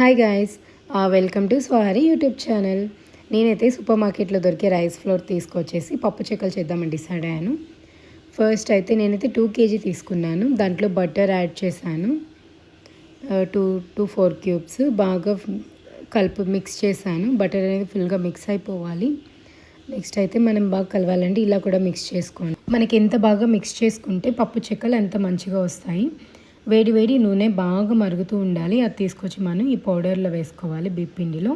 Hi guys. Welcome to Swari YouTube channel. నేనైతే super మార్కెట్లో దొరికే రైస్ ఫ్లోర్ తీసుకొచ్చేసి పప్పు చెక్కలు చేద్దామని డిసైడ్ అయ్యాను ఫస్ట్ అయితే నేనైతే టూ కేజీ తీసుకున్నాను. దాంట్లో బటర్ యాడ్ చేశాను. టూ టూ ఫోర్ క్యూబ్స్ బాగా కలుపు మిక్స్ చేశాను. బటర్ అనేది ఫుల్గా మిక్స్ అయిపోవాలి. నెక్స్ట్ అయితే మనం బాగా కలవాలంటే ఇలా కూడా మిక్స్ చేసుకోండి మనకి ఎంత బాగా మిక్స్ చేసుకుంటే పప్పు చెక్కలు ఎంత మంచిగా వస్తాయి. వేడి వేడి నూనె బాగా మరుగుతూ ఉండాలి. అది తీసుకొచ్చి మనం ఈ పౌడర్లో వేసుకోవాలి బిప్పిండిలో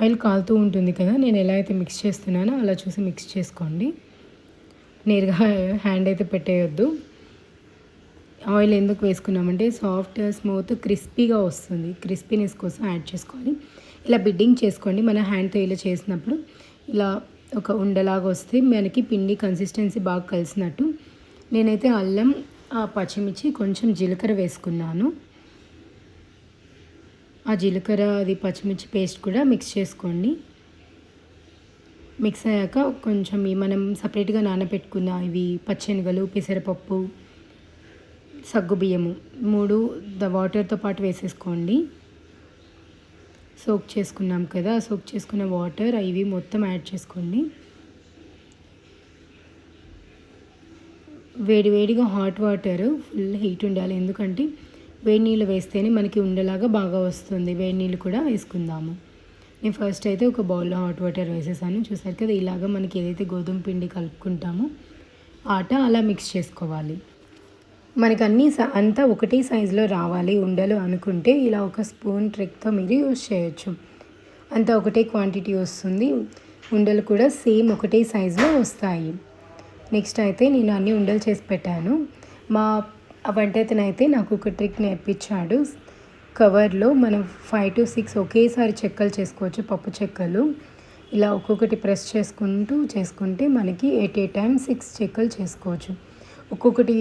ఆయిల్ కాలుతూ ఉంటుంది కదా నేను ఎలా అయితే మిక్స్ చేస్తున్నానో అలా చూసి మిక్స్ చేసుకోండి. నేరుగా హ్యాండ్ అయితే పెట్టేయొద్దు. ఆయిల్ ఎందుకు వేసుకున్నామంటే సాఫ్ట్ స్మూత్ క్రిస్పీగా వస్తుంది. క్రిస్పీనెస్ కోసం యాడ్ చేసుకోవాలి. ఇలా బిడ్డింగ్ చేసుకోండి. మన హ్యాండ్తో ఇలా చేసినప్పుడు ఇలా ఒక ఉండలాగా వస్తే మనకి పిండి కన్సిస్టెన్సీ బాగా కలిసినట్టు. నేనైతే అల్లం పచ్చిమిర్చి కొంచెం జీలకర్ర వేసుకున్నాను. ఆ జీలకర్ర అది పచ్చిమిర్చి పేస్ట్ కూడా మిక్స్ చేసుకోండి. మిక్స్ అయ్యాక కొంచెం మనం సపరేట్గా నానబెట్టుకున్న ఇవి పచ్చెనగలు పెసరపప్పు సగ్గు బియ్యము మూడు ద వాటర్తో పాటు వేసేసుకోండి. సోక్ చేసుకున్నాం కదా సోక్ చేసుకున్న వాటర్ ఇవి మొత్తం యాడ్ చేసుకోండి. వేడివేడిగా హాట్ వాటర్ ఫుల్ హీట్ ఉండాలి. ఎందుకంటే వేడి నీళ్ళు వేస్తేనే మనకి ఉండలాగా బాగా వస్తుంది. వేడి నీళ్ళు కూడా వేసుకుందాము. నేను ఫస్ట్ అయితే ఒక బౌల్లో హాట్ వాటర్ వేసేసాను. చూసారు కదా ఇలాగ మనకి ఏదైతే గోధుమ పిండి కలుపుకుంటామో ఆట అలా మిక్స్ చేసుకోవాలి. మనకు అన్నీ అంతా ఒకటే సైజులో రావాలి ఉండలు అనుకుంటే ఇలా ఒక స్పూన్ ట్రిక్తో మీరు యూజ్ చేయొచ్చు. అంతా ఒకటే క్వాంటిటీ వస్తుంది. ఉండలు కూడా సేమ్ ఒకటే సైజులో వస్తాయి. నెక్స్ట్ అయితే నేను అన్నీ ఉండలు చేసి పెట్టాను. మా వంటతనైతే నాకు ఒక ట్రిక్ నేర్పించాడు. కవర్లో మనం ఫైవ్ టు సిక్స్ ఒకేసారి చెక్కలు చేసుకోవచ్చు పప్పు చెక్కలు. ఇలా ఒక్కొక్కటి ప్రెస్ చేసుకుంటూ చేసుకుంటే మనకి ఎట్ ఏ టైం సిక్స్ చెక్కలు చేసుకోవచ్చు. ఒక్కొక్కటి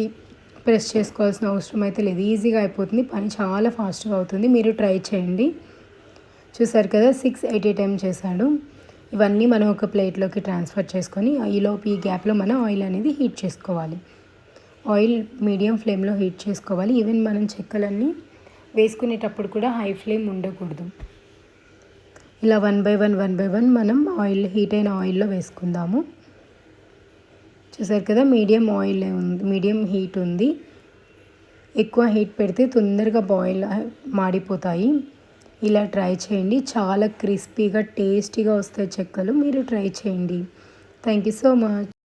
ప్రెస్ చేసుకోవాల్సిన అవసరం అయితే లేదు. ఈజీగా అయిపోతుంది. పని చాలా ఫాస్ట్గా అవుతుంది. మీరు ట్రై చేయండి. చూసారు కదా సిక్స్ ఎయిట్ ఏ టైం చేశాడు. ఇవన్నీ మనం ఒక ప్లేట్లోకి ట్రాన్స్ఫర్ చేసుకొని ఈలోపు ఈ గ్యాప్లో మనం ఆయిల్ అనేది హీట్ చేసుకోవాలి. ఆయిల్ మీడియం ఫ్లేమ్లో హీట్ చేసుకోవాలి. ఈవెన్ మనం చెక్కలన్నీ వేసుకునేటప్పుడు కూడా హై ఫ్లేమ్ ఉండకూడదు. ఇలా one by one one by one మనం ఆయిల్ హీట్ అయిన ఆయిల్లో వేసుకుందాము. చూసారు కదా మీడియం ఆయిల్ ఉంది మీడియం హీట్ ఉంది. ఎక్కువ హీట్ పెడితే తొందరగా బాయిల్ మాడిపోతాయి. ఇలా ట్రై చేయండి. చాలా క్రిస్పీగా టేస్టీగా వస్తాయి చెక్కలు. మీరు ట్రై చేయండి. Thank you so much.